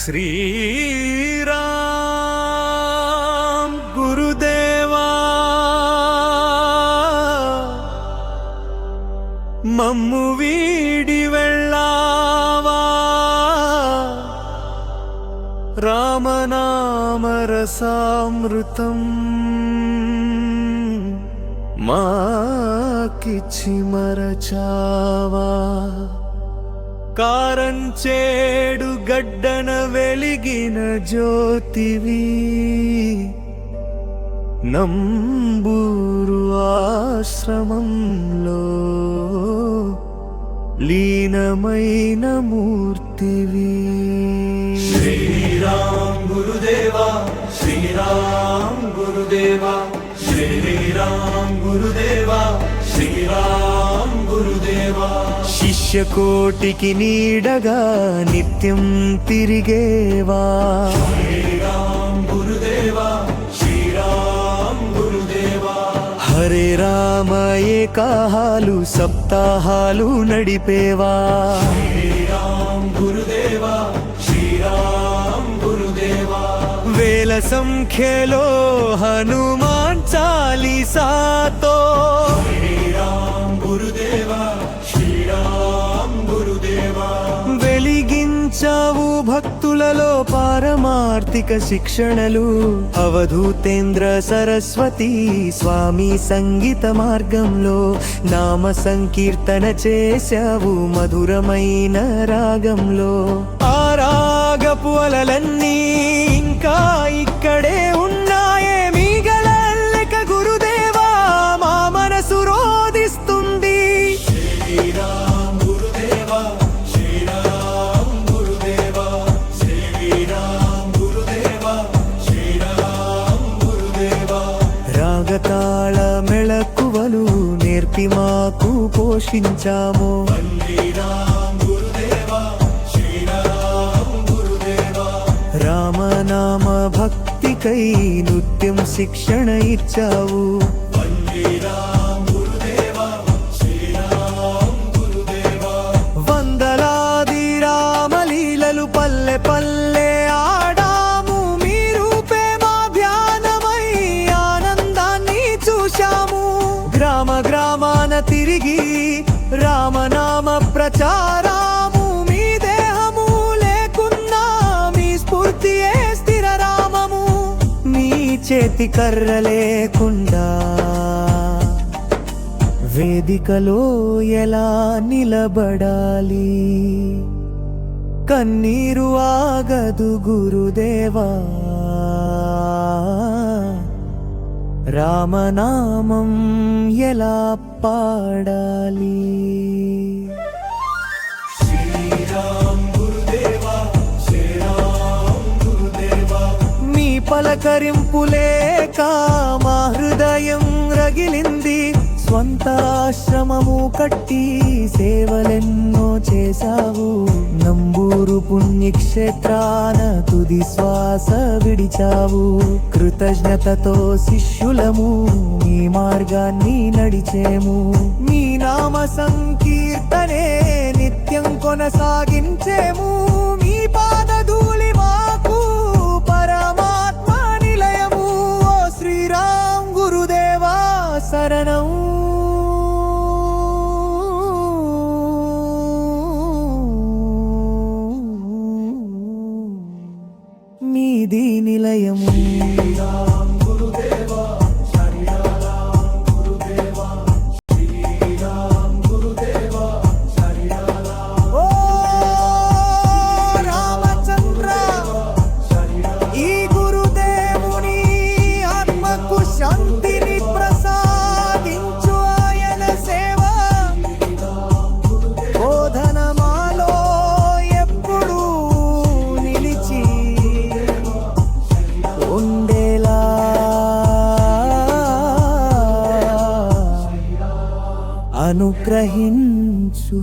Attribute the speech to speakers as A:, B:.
A: శ్రీరామ్ గురుదేవా మమ్ము వీడి వెళ్ళావా? రామనామరసామృతం మాకిచ్చి మరచావా? కారంచేడు గడ్డన వెలిగిన జ్యోతివి. నంబూరు ఆశ్రమంలో లీనమైన మూర్తివి. శ్రీరామ్ గురుదేవా శ్రీరామ్ గురుదేవా శ్రీరామ్ గురుదేవా శ్రీరామ్ శిష్యకోటికి నీడగా నిత్యం తిరిగేవా? హరే రామ ఏకాహాలు సప్తాహాలు నడిపేవా? వేల సంఖ్యలో హనుమాన్ చాలీసాతో గురుదేవా వెలిగించావు భక్తులలో పారమార్థిక శిక్షణలు. అవధూతేంద్ర సరస్వతి స్వామి సంగీత మార్గంలో నామ సంకీర్తన చేశావు మధురమైన రాగంలో. ఆ రాగపు అలలన్నీ ఇంకా రాగతాళ మెళకువలు నేర్పి మాకు పోషించాము. రామనామ భక్తికై నృత్యం శిక్షణ ఇచ్చావు. తిరిగి రామనామ ప్రచారాము మీ దేహము లేకున్నా మీ స్ఫూర్తియే స్థిర రామము. మీ చేతి కర్ర లేకుండా వేదికలో ఎలా నిలబడాలి? కన్నీరు ఆగదు గురుదేవా. రామనామం ఎలా పాడాలి? శ్రీరామ్ మీ పలకరింపులేక మా హృదయం రగిలింది. స్వంతాశ్రమము కట్టి సేవలెన్నో చేశావు. నంబూరు పుణ్యక్షేత్రాన తుది శ్వాస విడిచావు. కృతజ్ఞతతో శిష్యులము మీ మార్గాన్ని నడిచేము. మీ నామ సంకీర్తనే నిత్యం కొనసాగించేము. మీ పాద Freedom. అనుగ్రహించు.